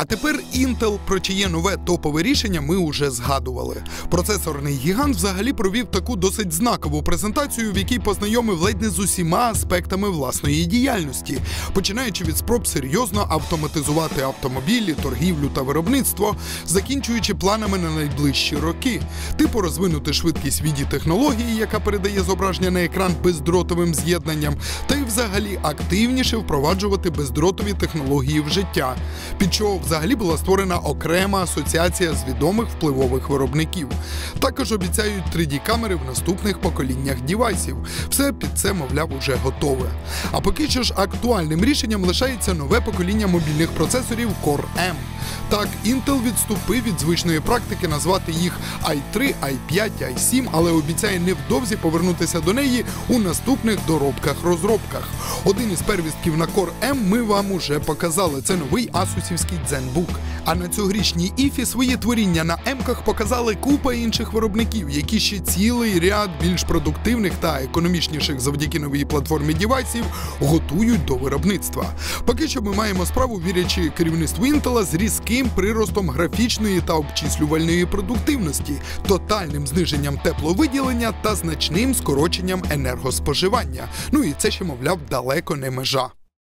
А тепер Intel, про чиє нове топове рішення ми уже згадували. Процесорний гігант взагалі провів таку досить знакову презентацію, в якій познайомив ледь не з усіма аспектами власної діяльності, починаючи від спроб серйозно автоматизувати автомобілі, торгівлю та виробництво, закінчуючи планами на найближчі роки, типу розвинути швидкість віді технології, яка передає зображення на екран бездротовим з'єднанням, та й взагалі активніше впроваджувати бездротові технології в життя, під чого взагалі була створена окрема асоціація з відомих впливових виробників. Також обіцяють 3D-камери в наступних поколіннях дівайсів. Все під це, мовляв, уже готове. А поки що ж актуальним рішенням лишається нове покоління мобільних процесорів Core M. Так, Intel відступив від звичної практики назвати їх i3, i5, i7, але обіцяє невдовзі повернутися до неї у наступних доробках-розробках. Один із первістків на Core M ми вам уже показали. Це новий асусівський ZenBook. А на цьогорічній іфі свої творіння на емках показали купа інших виробників, які ще цілий ряд більш продуктивних та економічніших завдяки новій платформі дівайсів готують до виробництва. Поки що ми маємо справу, вірячи керівництву Intel, з різким приростом графічної та обчислювальної продуктивності, тотальним зниженням тепловиділення та значним скороченням енергоспоживання. Ну і це ще, мовляв, далеко не межа.